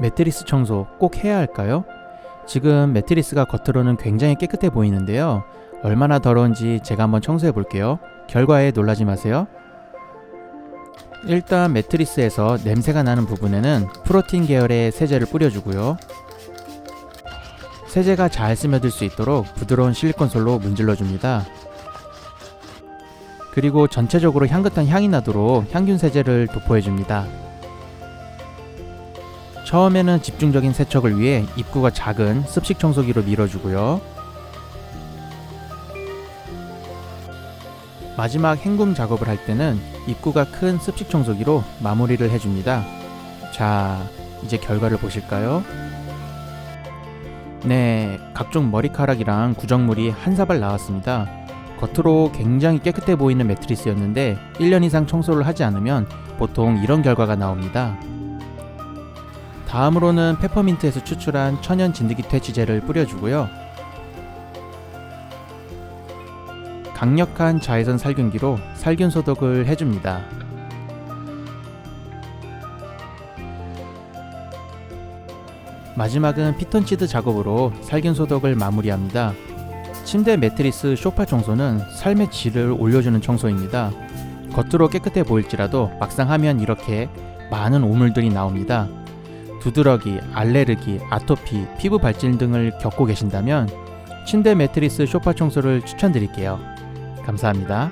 매트리스 청소 꼭 해야 할까요? 지금 매트리스가 겉으로는 굉장히 깨끗해 보이는데요. 얼마나 더러운지 제가 한번 청소해 볼게요. 결과에 놀라지 마세요. 일단 매트리스에서 냄새가 나는 부분에는 프로틴 계열의 세제를 뿌려주고요. 세제가 잘 스며들 수 있도록 부드러운 실리콘 솔로 문질러 줍니다. 그리고 전체적으로 향긋한 향이 나도록 향균 세제를 도포해 줍니다. 처음에는 집중적인 세척을 위해 입구가 작은 습식 청소기로 밀어주고요. 마지막 헹굼 작업을 할 때는 입구가 큰 습식 청소기로 마무리를 해줍니다. 자, 이제 결과를 보실까요? 네, 각종 머리카락이랑 구정물이 한 사발 나왔습니다. 겉으로 굉장히 깨끗해 보이는 매트리스였는데 1년 이상 청소를 하지 않으면 보통 이런 결과가 나옵니다. 다음으로는 페퍼민트에서 추출한 천연 진드기 퇴치제를 뿌려주고요. 강력한 자외선 살균기로 살균 소독을 해줍니다. 마지막은 피톤치드 작업으로 살균 소독을 마무리합니다. 침대 매트리스 소파 청소는 삶의 질을 올려주는 청소입니다. 겉으로 깨끗해 보일지라도 막상 하면 이렇게 많은 오물들이 나옵니다. 두드러기, 알레르기, 아토피, 피부 발진 등을 겪고 계신다면 침대 매트리스 소파 청소를 추천드릴게요. 감사합니다.